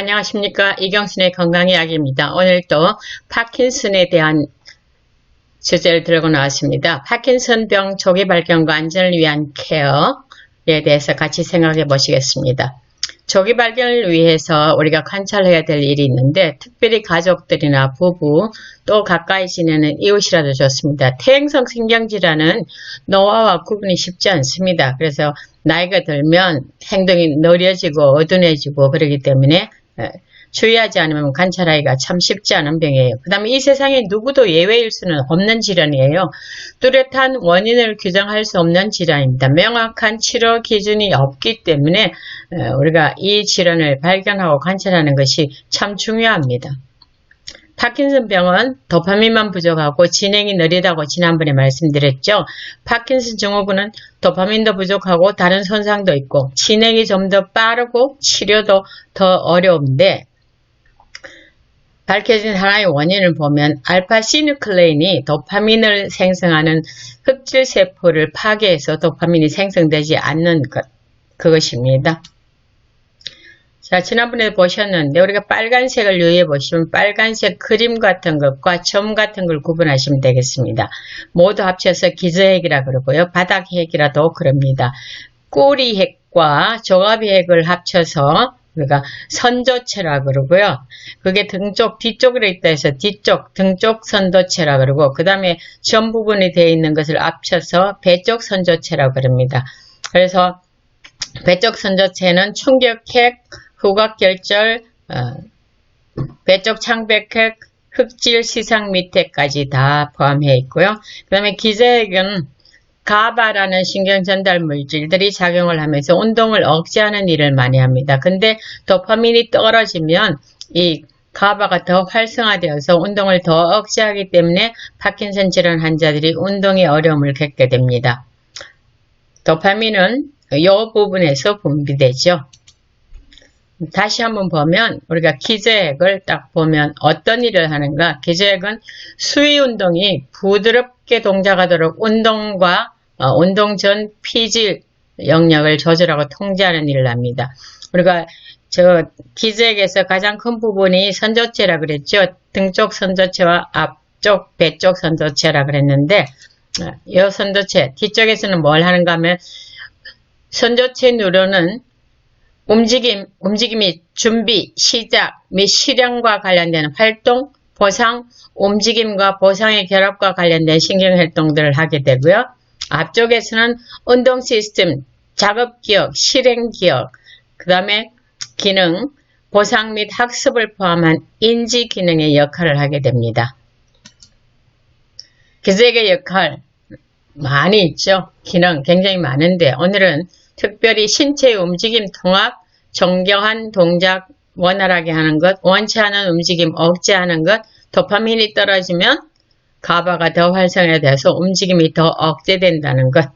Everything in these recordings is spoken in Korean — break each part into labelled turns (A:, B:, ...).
A: 안녕하십니까 이경순의 건강이야기입니다. 오늘 또 파킨슨에 대한 주제를 들고 나왔습니다. 파킨슨병 초기 발견과 안전을 위한 케어에 대해서 같이 생각해 보시겠습니다. 조기 발견을 위해서 우리가 관찰해야 될 일이 있는데 특별히 가족들이나 부부 또 가까이 지내는 이웃이라도 좋습니다. 퇴행성 신경질환은 노화와 구분이 쉽지 않습니다. 그래서 나이가 들면 행동이 느려지고 어둔해지고 그러기 때문에 주의하지 않으면 관찰하기가 참 쉽지 않은 병이에요. 그 다음에 이 세상에 누구도 예외일 수는 없는 질환이에요. 뚜렷한 원인을 규정할 수 없는 질환입니다. 명확한 치료 기준이 없기 때문에 우리가 이 질환을 발견하고 관찰하는 것이 참 중요합니다. 파킨슨 병은 도파민만 부족하고 진행이 느리다고 지난번에 말씀드렸죠. 파킨슨 증후군은 도파민도 부족하고 다른 손상도 있고 진행이 좀 더 빠르고 치료도 더 어려운데 밝혀진 하나의 원인을 보면 알파 시누클레인이 도파민을 생성하는 흑질세포를 파괴해서 도파민이 생성되지 않는 것, 그것입니다. 자, 지난번에 보셨는데 우리가 빨간색을 유의해 보시면 빨간색 크림 같은 것과 점 같은 걸 구분하시면 되겠습니다. 모두 합쳐서 기저핵이라 그러고요. 바닥핵이라도 그럽니다. 꼬리핵과 조갑핵을 합쳐서 우리가 선조체라 그러고요. 그게 등쪽 뒤쪽으로 있다 해서 뒤쪽 등쪽 선조체라 그러고 그 다음에 전 부분이 되어 있는 것을 합쳐서 배쪽 선조체라 그럽니다. 그래서 배쪽 선조체는 충격핵, 후각결절, 어, 배쪽 창백핵, 흑질 시상 밑에까지 다 포함해 있고요. 그 다음에 기저핵은 가바라는 신경 전달 물질들이 작용을 하면서 운동을 억제하는 일을 많이 합니다. 근데 도파민이 떨어지면 이 가바가 더 활성화되어서 운동을 더 억제하기 때문에 파킨슨 질환 환자들이 운동에 어려움을 겪게 됩니다. 도파민은 이 부분에서 분비되죠. 다시 한번 보면 우리가 기저액을 딱 보면 어떤 일을 하는가 기저액은 수위 운동이 부드럽게 동작하도록 운동과 어, 운동 전 피질 영역을 조절하고 통제하는 일을 합니다. 우리가 저 기저액에서 가장 큰 부분이 선조체라 그랬죠. 등쪽 선조체와 앞쪽 배쪽 선조체라 그랬는데 어, 이 선조체 뒤쪽에서는 뭘 하는가 하면 선조체 누르는 움직임, 움직임이 준비, 시작 및 실행과 관련된 활동, 보상, 움직임과 보상의 결합과 관련된 신경활동들을 하게 되고요. 앞쪽에서는 운동 시스템, 작업 기억, 실행 기억, 그 다음에 기능, 보상 및 학습을 포함한 인지 기능의 역할을 하게 됩니다. 기색의 역할 많이 있죠. 기능 굉장히 많은데 오늘은 특별히 신체의 움직임 통합, 정교한 동작 원활하게 하는 것, 원치 않은 움직임 억제하는 것, 도파민이 떨어지면 가바가 더 활성화돼서 움직임이 더 억제된다는 것.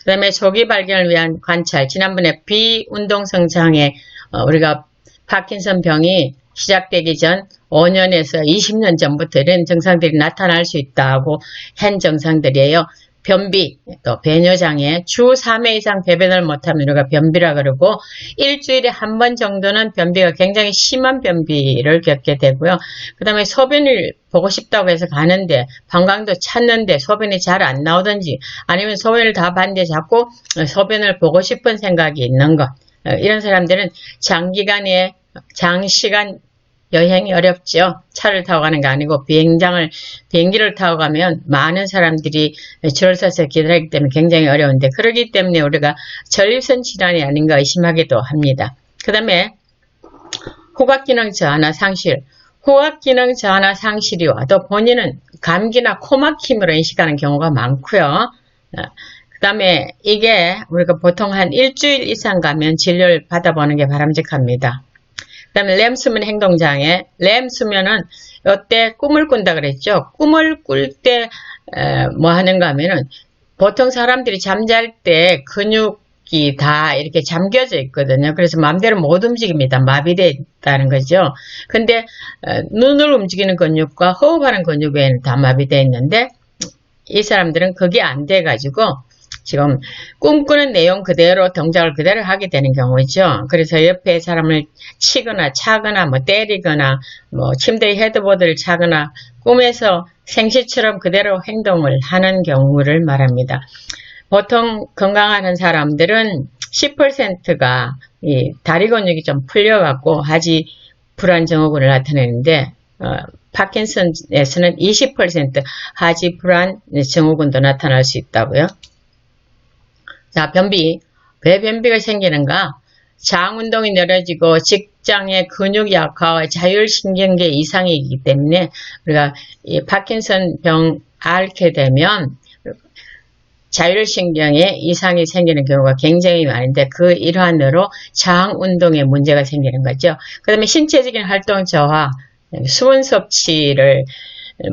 A: 그 다음에 조기 발견을 위한 관찰. 지난번에 비운동성 장애, 어, 우리가 파킨슨 병이 시작되기 전 5년에서 20년 전부터 이런 증상들이 나타날 수 있다고 한 증상들이에요. 변비, 또 배뇨장애, 주 3회 이상 배변을 못하면 우리가 변비라 그러고 일주일에 한 번 정도는 변비가 굉장히 심한 변비를 겪게 되고요. 그 다음에 소변을 보고 싶다고 해서 가는데 방광도 찾는데 소변이 잘 안 나오든지 아니면 소변을 다 봤는데 자꾸 소변을 보고 싶은 생각이 있는 것 어, 이런 사람들은 장기간에 장시간 여행이 어렵죠. 차를 타고 가는 게 아니고 비행장을 비행기를 타고 가면 많은 사람들이 줄 서서 기다리기 때문에 굉장히 어려운데 그러기 때문에 우리가 전립선 질환이 아닌가 의심하기도 합니다. 그 다음에 호각기능 저하나 상실 호각기능 저하나 상실이 와도 본인은 감기나 코막힘으로 인식하는 경우가 많고요. 어, 그 다음에 이게 우리가 보통 한 일주일 이상 가면 진료를 받아보는 게 바람직합니다. 그 다음에 램 수면 행동장애. 램 수면은 이때 꿈을 꾼다 그랬죠. 꿈을 꿀 때 뭐 하는가 하면은 보통 사람들이 잠잘 때 근육이 다 이렇게 잠겨져 있거든요. 그래서 마음대로 못 움직입니다. 마비되어 있다는 거죠. 근데 눈을 움직이는 근육과 호흡하는 근육 외에는 다 마비되어 있는데 이 사람들은 그게 안 돼 가지고 지금 꿈꾸는 내용 그대로 동작을 그대로 하게 되는 경우죠. 그래서 옆에 사람을 치거나 차거나 뭐 때리거나 뭐 침대에 헤드보드를 차거나 꿈에서 생시처럼 그대로 행동을 하는 경우를 말합니다. 보통 건강한 사람들은 10%가 이 다리 근육이 좀 풀려갖고 하지 불안 증후군을 나타내는데 어, 파킨슨에서는 20% 하지 불안 증후군도 나타날 수 있다고요. 자, 변비. 왜 변비가 생기는가? 장 운동이 느려지고 직장의 근육 약화와 자율신경계 이상이기 때문에 우리가 이 파킨슨 병 앓게 되면 자율신경에 이상이 생기는 경우가 굉장히 많은데 그 일환으로 장 운동에 문제가 생기는 거죠. 그 다음에 신체적인 활동 저하, 수분 섭취를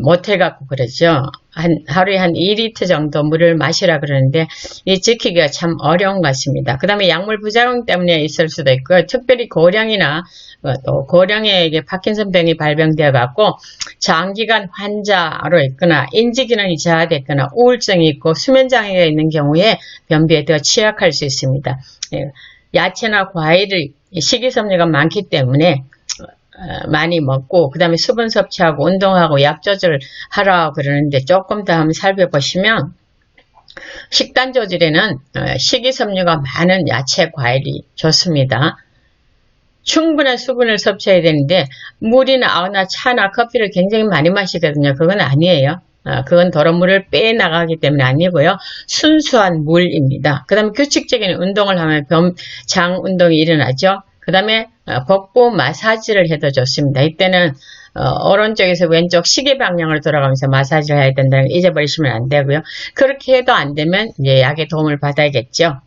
A: 못 해갖고 그러죠. 한, 하루에 한 2리터 정도 물을 마시라 그러는데, 이 지키기가 참 어려운 것 같습니다. 그 다음에 약물 부작용 때문에 있을 수도 있고요. 특별히 고령이나 어, 또 고령에게 파킨슨병이 발병되어 갖고 장기간 환자로 있거나 인지기능이 저하됐거나 우울증이 있고 수면장애가 있는 경우에 변비에 더 취약할 수 있습니다. 예, 야채나 과일을 식이섬유가 많기 때문에 어, 많이 먹고 그 다음에 수분 섭취하고 운동하고 약 조절 하라 그러는데 조금 더 한번 살펴보시면 식단 조절에는 어, 식이섬유가 많은 야채 과일이 좋습니다. 충분한 수분을 섭취해야 되는데 물이나 아우나 차나 커피를 굉장히 많이 마시거든요. 그건 아니에요. 어, 그건 더러물을 빼나가기 때문에 아니고요. 순수한 물입니다. 그 다음에 규칙적인 운동을 하면 병장 운동이 일어나죠. 그 다음에 어, 복부 마사지를 해도 좋습니다. 이때는 어, 오른쪽에서 왼쪽 시계 방향으로 돌아가면서 마사지를 해야 된다는 거 잊어버리시면 안 되고요. 그렇게 해도 안 되면 이제 약의 도움을 받아야겠죠.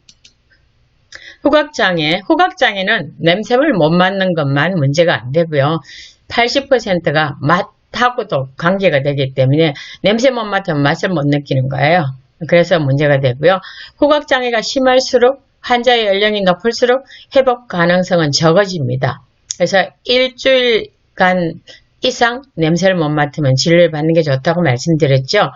A: 후각장애, 후각장애는 냄새를 못 맡는 것만 문제가 안 되고요. 80%가 맛하고도 관계가 되기 때문에 냄새 못 맡으면 맛을 못 느끼는 거예요. 그래서 문제가 되고요. 후각장애가 심할수록 환자의 연령이 높을수록 회복 가능성은 적어집니다. 그래서 일주일간 이상 냄새를 못 맡으면 진료를 받는 게 좋다고 말씀드렸죠.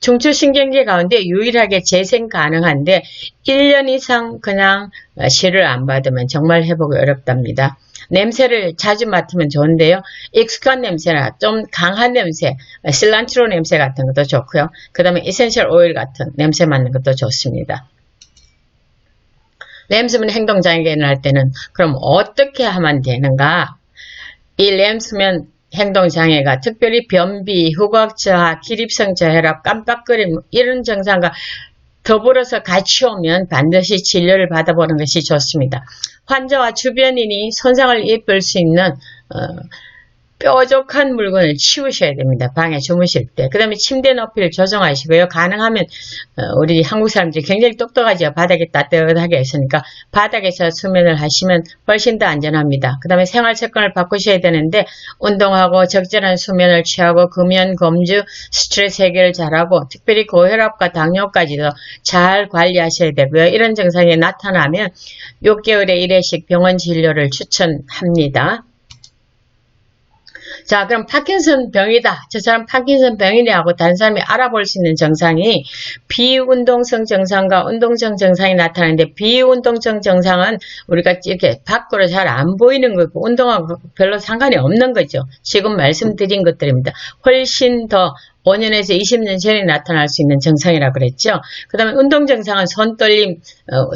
A: 중추신경계 가운데 유일하게 재생 가능한데 1년 이상 그냥 치료를 안 받으면 정말 회복이 어렵답니다. 냄새를 자주 맡으면 좋은데요. 익숙한 냄새나 좀 강한 냄새, 실란트로 냄새 같은 것도 좋고요. 그 다음에 이센셜 오일 같은 냄새 맡는 것도 좋습니다. 램스면 행동장애가 일어날 때는 그럼 어떻게 하면 되는가? 이 램스면 행동장애가 특별히 변비, 후각저하, 기립성 저혈압, 깜빡거림 이런 증상과 더불어서 같이 오면 반드시 진료를 받아보는 것이 좋습니다. 환자와 주변인이 손상을 입을 수 있는 어, 뾰족한 물건을 치우셔야 됩니다. 방에 주무실 때. 그 다음에 침대 높이를 조정하시고요. 가능하면 어, 우리 한국 사람들이 굉장히 똑똑하죠. 바닥이 따뜻하게 했으니까 바닥에서 수면을 하시면 훨씬 더 안전합니다. 그 다음에 생활 습관을 바꾸셔야 되는데 운동하고 적절한 수면을 취하고 금연, 검주, 스트레스 해결을 잘하고 특별히 고혈압과 당뇨까지도 잘 관리하셔야 되고요. 이런 증상이 나타나면 6개월에 1회씩 병원 진료를 추천합니다. 자, 그럼 파킨슨 병이다. 저 사람 파킨슨 병이냐고 다른 사람이 알아볼 수 있는 증상이 비운동성 증상과 운동성 증상이 나타나는데 비운동성 증상은 우리가 이렇게 밖으로 잘 안 보이는 거고 운동하고 별로 상관이 없는 거죠. 지금 말씀드린 것들입니다. 훨씬 더 5년에서 20년 전에 나타날 수 있는 증상이라고 그랬죠. 그 다음에 운동 증상은 손 떨림, 어,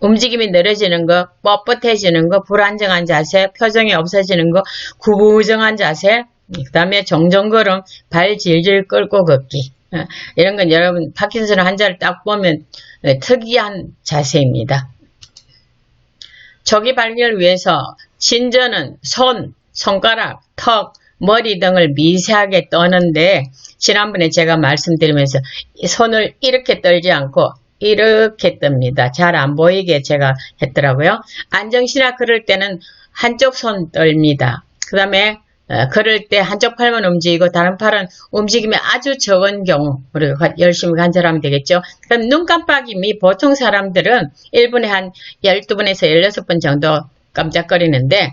A: 움직임이 느려지는 거, 뻣뻣해지는 거, 불안정한 자세, 표정이 없어지는 거, 구부정한 자세, 그 다음에 정정걸음, 발 질질 끌고 걷기. 어, 이런 건 여러분 파킨슨 환자를 딱 보면 어, 특이한 자세입니다. 초기 발견을 위해서 진저는 손, 손가락, 턱, 머리 등을 미세하게 떠는데 지난번에 제가 말씀드리면서 손을 이렇게 떨지 않고 이렇게 뜹니다. 잘 안 보이게 제가 했더라고요. 안정시나 그럴 때는 한쪽 손 떨입니다. 그 다음에 어, 걸을 때 한쪽 팔만 움직이고 다른 팔은 움직임이 아주 적은 경우 우리가 열심히 관찰하면 되겠죠. 그럼 눈 깜빡임이 보통 사람들은 1분에 한 12번에서 16번 정도 깜짝거리는데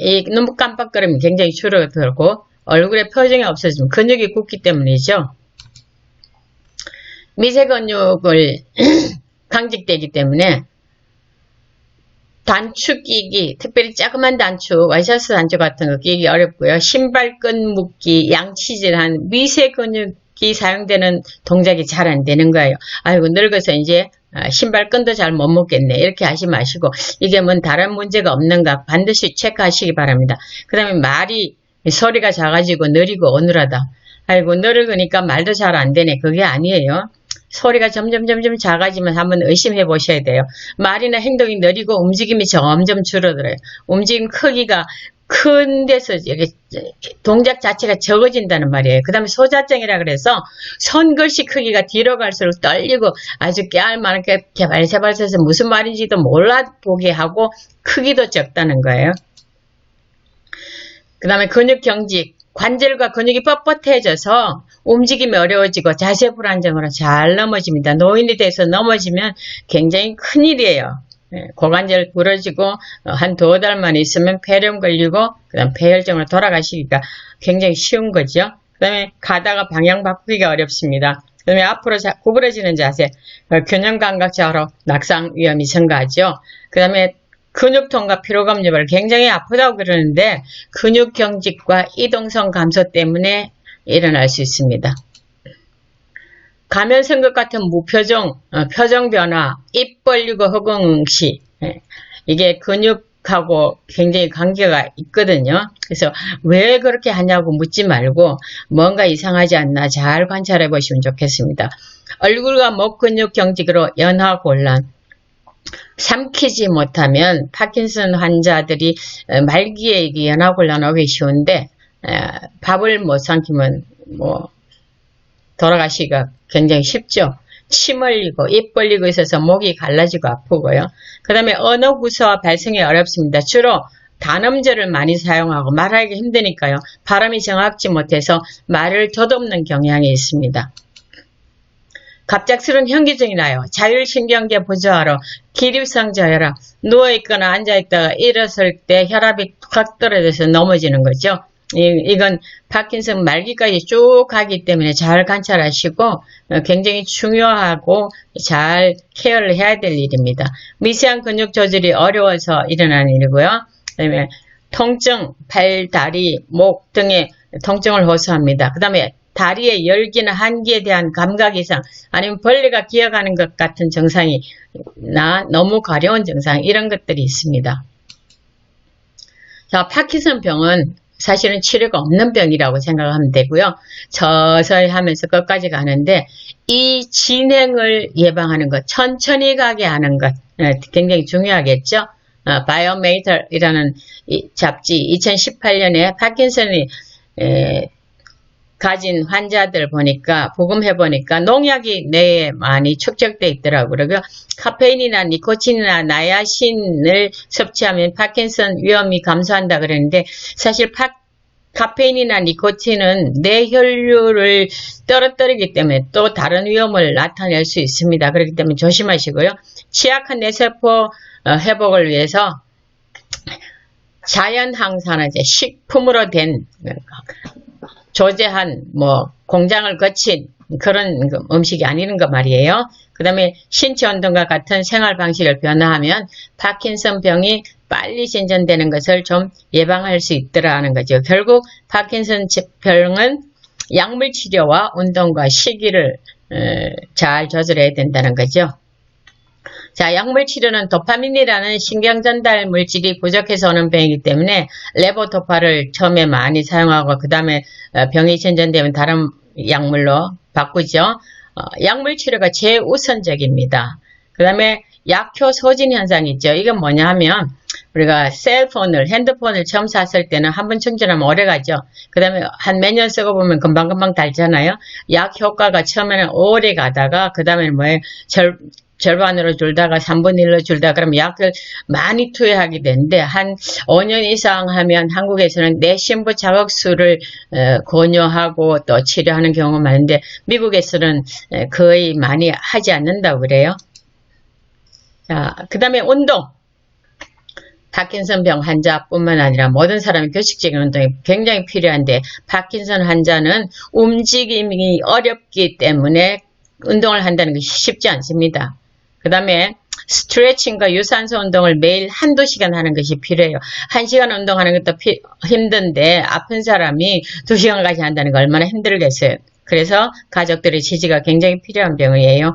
A: 이눈 깜빡거림이 굉장히 줄어들고 얼굴에 표정이 없어지면 근육이 굳기 때문이죠. 미세근육을 강직되기 때문에 단축 끼기, 특별히 조그만 단축, 와이셔츠 단축 같은 거 끼기 어렵고요. 신발끈 묶기, 양치질한 미세 근육이 사용되는 동작이 잘 안 되는 거예요. 아이고 늙어서 이제 아, 신발끈도 잘 못 묶겠네. 이렇게 하지 마시고 이게 뭔 다른 문제가 없는가 반드시 체크하시기 바랍니다. 그 다음에 말이 소리가 작아지고 느리고 어눌하다. 아이고 늙으니까 말도 잘 안 되네. 그게 아니에요. 소리가 점점 점점 작아지면 한번 의심해 보셔야 돼요. 말이나 행동이 느리고 움직임이 점점 줄어들어요. 움직임 크기가 큰 데서 이게 동작 자체가 적어진다는 말이에요. 그 다음에 소자증이라 그래서 손글씨 크기가 뒤로 갈수록 떨리고 아주 깨알만하게 개발세발해서 무슨 말인지도 몰라 보게 하고 크기도 적다는 거예요. 그 다음에 근육 경직, 관절과 근육이 뻣뻣해져서 움직임이 어려워지고 자세 불안정으로 잘 넘어집니다. 노인이 돼서 넘어지면 굉장히 큰일이에요. 예, 고관절 부러지고 어, 한 두어 달만 있으면 폐렴 걸리고 그다음 폐혈증으로 돌아가시기가 굉장히 쉬운 거죠. 그 다음에 가다가 방향 바꾸기가 어렵습니다. 그 다음에 앞으로 자, 구부러지는 자세, 어, 균형 감각자로 낙상 위험이 증가하죠. 그 다음에 근육통과 피로감 유발 굉장히 아프다고 그러는데 근육 경직과 이동성 감소 때문에 일어날 수 있습니다. 가면 생것 같은 무표정, 어, 표정 변화, 입 벌리고 허공시 예, 이게 근육하고 굉장히 관계가 있거든요. 그래서 왜 그렇게 하냐고 묻지 말고 뭔가 이상하지 않나 잘 관찰해 보시면 좋겠습니다. 얼굴과 목 근육 경직으로 연화 곤란, 삼키지 못하면 파킨슨 환자들이 어, 말기에 연화곤란 오기 쉬운데 밥을 못 삼키면 뭐 돌아가시기가 굉장히 쉽죠. 침 흘리고 입 벌리고 있어서 목이 갈라지고 아프고요. 그 다음에 언어 구조와 발성이 어렵습니다. 주로 단음절을 많이 사용하고 말하기 힘드니까요. 발음이 정확지 못해서 말을 더듬는 경향이 있습니다. 갑작스런 현기증이 나요. 자율신경계 부조화로 기립성 저혈압, 누워있거나 앉아있다가 일어설 때 혈압이 확 떨어져서 넘어지는 거죠. 이, 건 파킨슨 말기까지 쭉 가기 때문에 잘 관찰하시고 어, 굉장히 중요하고 잘 케어를 해야 될 일입니다. 미세한 근육 조절이 어려워서 일어나는 일이고요. 그 다음에 통증, 발, 다리, 목 등의 통증을 호소합니다. 그 다음에 다리의 열기나 한기에 대한 감각 이상 아니면 벌레가 기어가는 것 같은 증상이 나 너무 가려운 증상 이런 것들이 있습니다. 자, 파킨슨 병은 사실은 치료가 없는 병이라고 생각하면 되고요. 서서히 하면서 끝까지 가는데 이 진행을 예방하는 것, 천천히 가게 하는 것 네, 굉장히 중요하겠죠. 어, 바이오메이터이라는 잡지 2018년에 파킨슨이 에, 가진 환자들 보니까 복음해 보니까 농약이 뇌에 많이 축적돼 있더라고요. 그리고 카페인이나 니코틴이나 나야신을 섭취하면 파킨슨 위험이 감소한다 그랬는데 사실 파, 카페인이나 니코틴은 뇌 혈류를 떨어뜨리기 때문에 또 다른 위험을 나타낼 수 있습니다. 그렇기 때문에 조심하시고요. 취약한 뇌세포 어, 회복을 위해서 자연 항산화제, 식품으로 된 조제한 뭐 공장을 거친 그런 그 음식이 아니는 거 말이에요. 그 다음에 신체 운동과 같은 생활 방식을 변화하면 파킨슨 병이 빨리 진전되는 것을 좀 예방할 수 있더라는 거죠. 결국 파킨슨 병은 약물 치료와 운동과 시기를 잘 조절해야 된다는 거죠. 자, 약물 치료는 도파민이라는 신경 전달 물질이 부족해서 오는 병이기 때문에 레보도파를 처음에 많이 사용하고 그 다음에 어, 병이 전전되면 다른 약물로 바꾸죠. 어, 약물 치료가 최우선적입니다. 그 다음에 약효 소진 현상이 있죠. 이건 뭐냐 하면 우리가 셀폰을 핸드폰을 처음 샀을 때는 한 번 충전하면 오래 가죠. 그 다음에 한 몇 년 쓰고 보면 금방금방 닳잖아요. 약 효과가 처음에는 오래 가다가 그 다음에 뭐예요. 절, 절반으로 줄다가 3분 1로 줄다 그러면 약을 많이 투여하게 되는데 한 5년 이상 하면 한국에서는 내신부 자극수를 권유하고 또 치료하는 경우가 많은데 미국에서는 거의 많이 하지 않는다고 그래요. 자, 그 다음에 운동. 파킨슨병 환자뿐만 아니라 모든 사람이 규칙적인 운동이 굉장히 필요한데 파킨슨 환자는 움직임이 어렵기 때문에 운동을 한다는 것이 쉽지 않습니다. 그 다음에 스트레칭과 유산소 운동을 매일 한두 시간 하는 것이 필요해요. 한 시간 운동하는 것도 피, 힘든데 아픈 사람이 두 시간까지 한다는 거 얼마나 힘들겠어요. 그래서 가족들의 지지가 굉장히 필요한 병이에요.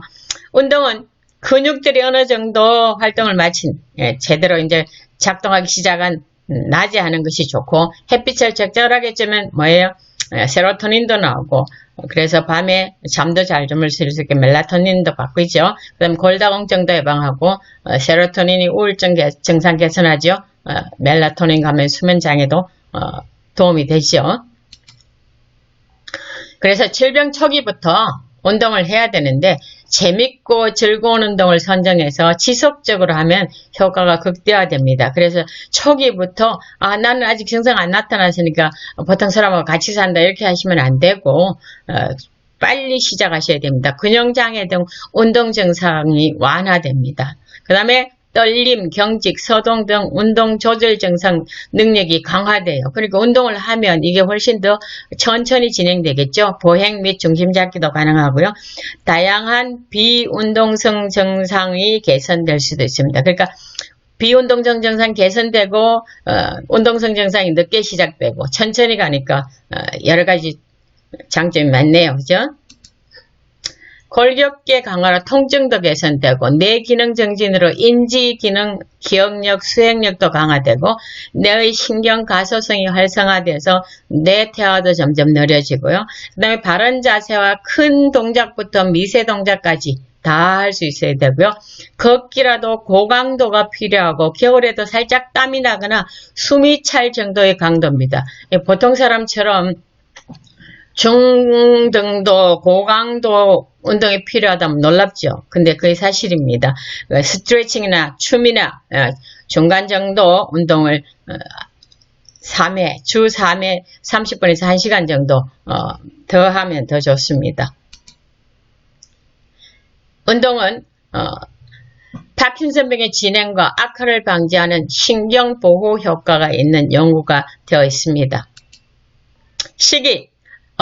A: 운동은 근육들이 어느 정도 활동을 마친 예, 제대로 이제 작동하기 시작한 낮에 하는 것이 좋고 햇빛을 적절하게 쬐면 뭐예요? 예, 세로토닌도 나오고 그래서 밤에 잠도 잘 주무실 수 있게 멜라토닌도 바꾸죠. 그 다음 골다공증도 예방하고 어, 세로토닌이 우울증 개, 증상 개선하죠. 어, 멜라토닌 가면 수면 장애도 어, 도움이 되죠. 그래서 질병 초기부터 운동을 해야 되는데 재밌고 즐거운 운동을 선정해서 지속적으로 하면 효과가 극대화됩니다. 그래서 초기부터 아 나는 아직 증상 안 나타났으니까 보통 사람하고 같이 산다 이렇게 하시면 안 되고 어, 빨리 시작하셔야 됩니다. 근형장애 등 운동 증상이 완화됩니다. 그 다음에 떨림, 경직, 서동 등 운동 조절 증상 능력이 강화돼요. 그러니까 운동을 하면 이게 훨씬 더 천천히 진행되겠죠. 보행 및 중심 잡기도 가능하고요. 다양한 비운동성 증상이 개선될 수도 있습니다. 그러니까 비운동성 증상 개선되고 어, 운동성 증상이 늦게 시작되고 천천히 가니까 어, 여러 가지 장점이 많네요. 그죠? 골격계 강화로 통증도 개선되고 뇌 기능 정진으로 인지 기능, 기억력, 수행력도 강화되고 뇌의 신경 가소성이 활성화돼서 뇌 태화도 점점 느려지고요. 그 다음에 바른 자세와 큰 동작부터 미세 동작까지 다 할 수 있어야 되고요. 걷기라도 고강도가 필요하고 겨울에도 살짝 땀이 나거나 숨이 찰 정도의 강도입니다. 보통 사람처럼 중등도 고강도 운동이 필요하다면 놀랍죠. 근데 그게 사실입니다. 스트레칭이나 춤이나 어, 중간 정도 운동을 3회, 어, 주 3회 30분에서 1시간 정도 어, 더 하면 더 좋습니다. 운동은 파킨슨병의 진행과 악화를 방지하는 신경보호 효과가 있는 연구가 되어 있습니다. 시기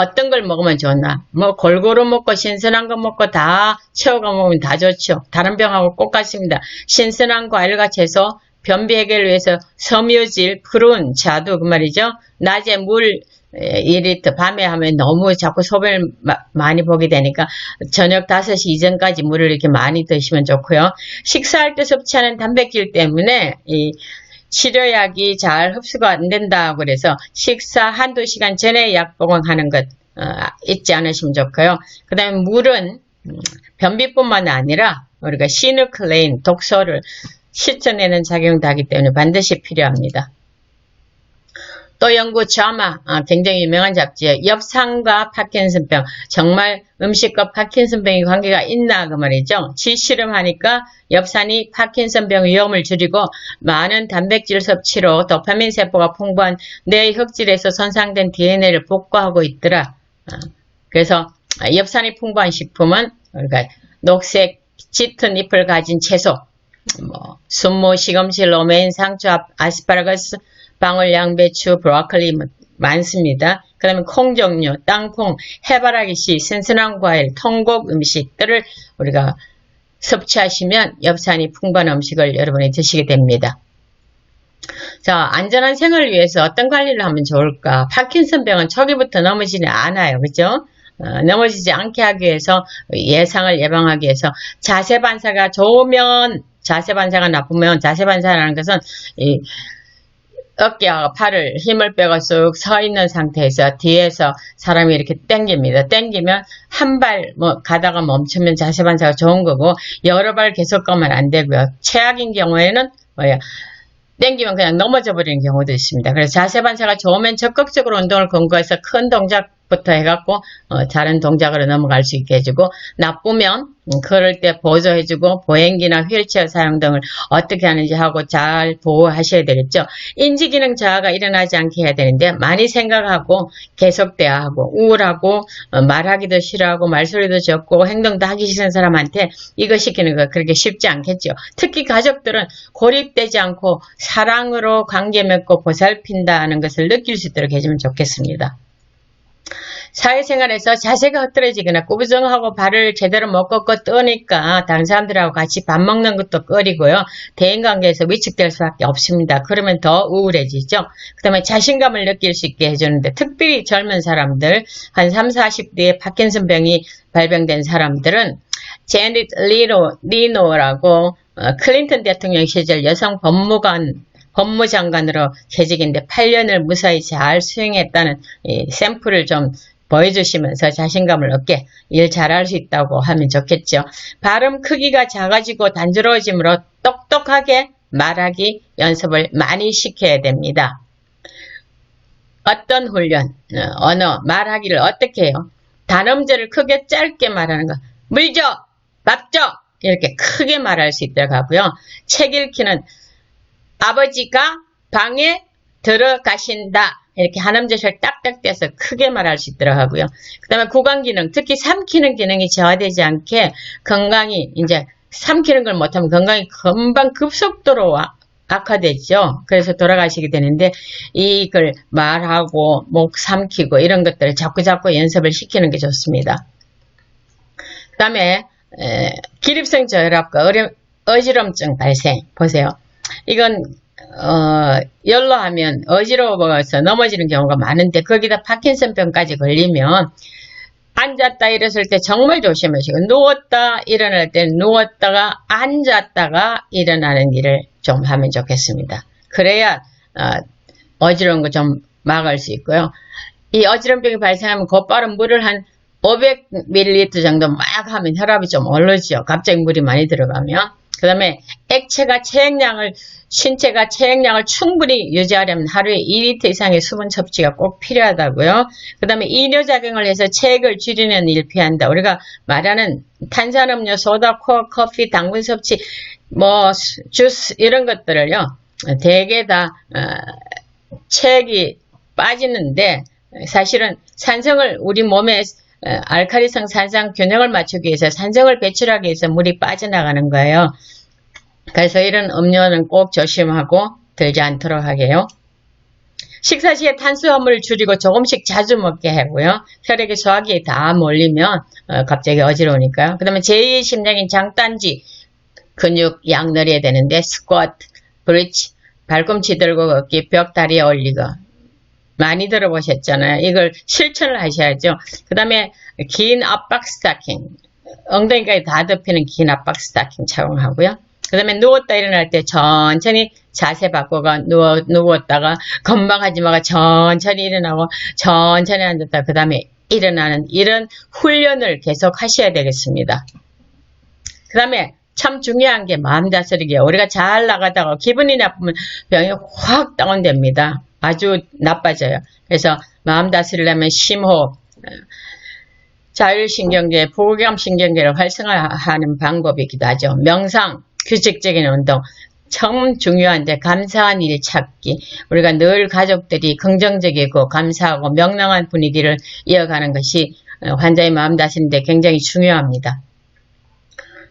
A: 어떤 걸 먹으면 좋나? 뭐 골고루 먹고 신선한 거 먹고 다 채워가 먹으면 다 좋죠. 다른 병하고 똑같습니다. 신선한 과일과 채소, 변비 해결을 위해서 섬유질, 푸른, 자두 그 말이죠. 낮에 물 2리터 밤에 하면 너무 자꾸 소변을 마, 많이 보게 되니까 저녁 5시 이전까지 물을 이렇게 많이 드시면 좋고요. 식사할 때 섭취하는 단백질 때문에 이 치료약이 잘 흡수가 안 된다고 그래서 식사 한두 시간 전에 약 복용하는 것 어, 잊지 않으시면 좋고요. 그 다음에 물은 음, 변비뿐만 아니라 우리가 시누클레인 독소를 씻어내는 작용도 하기 때문에 반드시 필요합니다. 또 연구 자마 아, 굉장히 유명한 잡지에 엽상과 파킨슨병 정말 음식과 파킨슨병이 관계가 있나 그 말이죠. 지실험하니까 엽산이 파킨슨병 위험을 줄이고 많은 단백질 섭취로 도파민 세포가 풍부한 뇌 흑질에서 손상된 DNA를 복구하고 있더라. 아, 그래서 엽산이 풍부한 식품은 우리가 녹색 짙은 잎을 가진 채소, 뭐 순무, 시금치, 로메인, 상추, 아스파라거스, 방울, 양배추, 브로콜리 뭐 많습니다. 그 다음에 콩 종류, 땅콩, 해바라기 씨, 신선한 과일, 통곡 음식들을 우리가 섭취하시면 엽산이 풍부한 음식을 여러분이 드시게 됩니다. 자, 안전한 생활을 위해서 어떤 관리를 하면 좋을까? 파킨슨 병은 초기부터 넘어지지 않아요. 그죠? 어, 넘어지지 않게 하기 위해서 예상을 예방하기 위해서 자세 반사가 좋으면 자세 반사가 나쁘면 자세 반사라는 것은 이 어깨와 팔을 힘을 빼고 쑥 서 있는 상태에서 뒤에서 사람이 이렇게 땡깁니다. 땡기면 한 발 뭐 가다가 멈추면 자세 반사가 좋은 거고 여러 발 계속 가면 안 되고요. 최악인 경우에는 뭐야 땡기면 그냥 넘어져 버리는 경우도 있습니다. 그래서 자세 반사가 좋으면 적극적으로 운동을 권고해서 큰 동작 부터 해갖고 어, 다른 동작으로 넘어갈 수 있게 해주고 나쁘면 음, 걸을 때 보조해주고 보행기나 휠체어 사용 등을 어떻게 하는지 하고 잘 보호하셔야 되겠죠. 인지기능 저하가 일어나지 않게 해야 되는데 많이 생각하고 계속돼야 하고 우울하고 어, 말하기도 싫어하고 말소리도 적고 행동도 하기 싫은 사람한테 이거 시키는 거 그렇게 쉽지 않겠죠. 특히 가족들은 고립되지 않고 사랑으로 관계 맺고 보살핀다는 것을 느낄 수 있도록 해주면 좋겠습니다. 사회생활에서 자세가 흐트러지거나 꾸부정하고 발을 제대로 못 걷고 뜨니까 다른 사람들하고 같이 밥 먹는 것도 꺼리고요. 대인관계에서 위축될 수밖에 없습니다. 그러면 더 우울해지죠. 그 다음에 자신감을 느낄 수 있게 해주는데 특별히 젊은 사람들 한 3, 40대에 파킨슨 병이 발병된 사람들은 제닛 리노, 리노라고 어, 클린턴 대통령 시절 여성 법무관 법무장관으로 재직인데 8년을 무사히 잘 수행했다는 샘플을 좀 보여주시면서 자신감을 얻게 일 잘할 수 있다고 하면 좋겠죠. 발음 크기가 작아지고 단조로워지므로 똑똑하게 말하기 연습을 많이 시켜야 됩니다. 어떤 훈련, 어, 언어, 말하기를 어떻게 해요? 단음절을 크게 짧게 말하는 거. 물죠! 밥죠! 이렇게 크게 말할 수 있도록 하고요. 책 읽기는 아버지가 방에 들어가신다. 이렇게 한음절을 딱딱 떼서 크게 말할 수 있도록 하고요. 그 다음에 구강 기능, 특히 삼키는 기능이 저하되지 않게 건강이 이제 삼키는 걸 못하면 건강이 금방 급속도로 악화되죠. 그래서 돌아가시게 되는데 이걸 말하고 목 삼키고 이런 것들을 자꾸 자꾸 연습을 시키는 게 좋습니다. 그 다음에 기립성 저혈압과 어지럼증 발생 보세요. 이건 어, 열로 하면 어지러워서 넘어지는 경우가 많은데 거기다 파킨슨병까지 걸리면 앉았다 일었을 때 정말 조심하시고 누웠다 일어날 때 누웠다가 앉았다가 일어나는 일을 좀 하면 좋겠습니다. 그래야 어, 지러운 거 좀 막을 수 있고요. 이 어지럼병이 발생하면 곧바로 물을 한 500ml 정도 막 하면 혈압이 좀 오르죠. 갑자기 물이 많이 들어가면. 그 다음에 액체가 체액량을 신체가 체액량을 충분히 유지하려면 하루에 2리터 이상의 수분 섭취가 꼭 필요하다고요. 그 다음에 이뇨작용을 해서 체액을 줄이는 일 피한다. 우리가 말하는 탄산음료, 소다, 코어, 커피, 당분 섭취, 뭐 주스 이런 것들을요. 대개 다 어, 체액이 빠지는데 사실은 산성을 우리 몸에 알카리성 산성 균형을 맞추기 위해서 산성을 배출하기 위해서 물이 빠져나가는 거예요. 그래서 이런 음료는 꼭 조심하고 들지 않도록 하게요. 식사 시에 탄수화물을 줄이고 조금씩 자주 먹게 하고요. 혈액의 소화기에 다 몰리면 어, 갑자기 어지러우니까요. 그 다음에 제2의 심장인 장단지 근육 양늘어야 되는데 스쿼트, 브릿지, 발꿈치 들고 걷기, 벽 다리에 올리고 많이 들어보셨잖아요. 이걸 실천을 하셔야죠. 그 다음에 긴 압박 스타킹, 엉덩이까지 다 덮이는 긴 압박 스타킹 착용하고요. 그 다음에 누웠다 일어날 때 천천히 자세 바꿔가 누워, 누웠다가 건방 하지 마가 천천히 일어나고 천천히 앉았다 그 다음에 일어나는 이런 훈련을 계속 하셔야 되겠습니다. 그 다음에 참 중요한 게 마음 다스리기. 우리가 잘 나가다가 기분이 나쁘면 병이 확 다운됩니다. 아주 나빠져요. 그래서 마음 다스리려면 심호흡, 자율신경계, 부감신경계를 활성화하는 방법이기도 하죠. 명상, 규칙적인 운동, 참 중요한데 감사한 일 찾기. 우리가 늘 가족들이 긍정적이고 감사하고 명랑한 분위기를 이어가는 것이 환자의 마음 다스리는데 굉장히 중요합니다.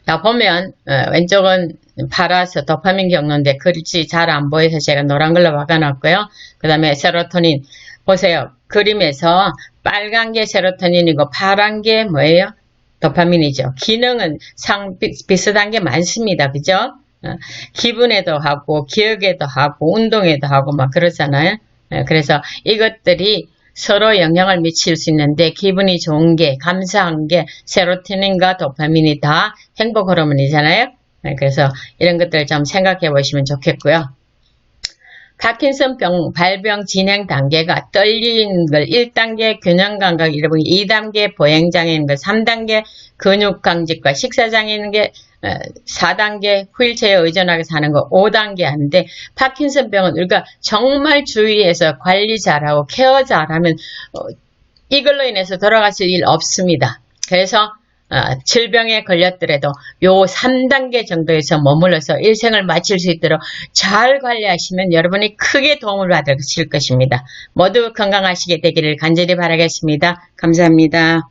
A: 자 보면 어, 왼쪽은 파라서 도파민 경로인데 글씨 잘 안 보여서 제가 노란 걸로 박아놨고요. 그 다음에 세로토닌 보세요. 그림에서 빨간 게 세로토닌이고 파란 게 뭐예요? 도파민이죠. 기능은 상 비슷한 게 많습니다. 그죠? 어, 기분에도 하고 기억에도 하고 운동에도 하고 막 그러잖아요. 어, 그래서 이것들이 서로 영향을 미칠 수 있는데 기분이 좋은 게 감사한 게 세로토닌과 도파민이 다 행복 호르몬이잖아요. 네, 그래서 이런 것들 좀 생각해 보시면 좋겠고요. 파킨슨병 발병 진행 단계가 떨리는 걸 1단계 균형감각 잃어버리 2단계 보행장애인 걸 3단계 근육강직과 식사장애인 게 4단계 어, 휠체어에 의존하게 사는 거 5단계 하는데 파킨슨병은 우리가 정말 주의해서 관리 잘하고 케어 잘하면 어, 이걸로 인해서 돌아가실 일 없습니다. 그래서 어, 질병에 걸렸더라도 요 3단계 정도에서 머물러서 일생을 마칠 수 있도록 잘 관리하시면 여러분이 크게 도움을 받으실 것입니다. 모두 건강하시게 되기를 간절히 바라겠습니다. 감사합니다.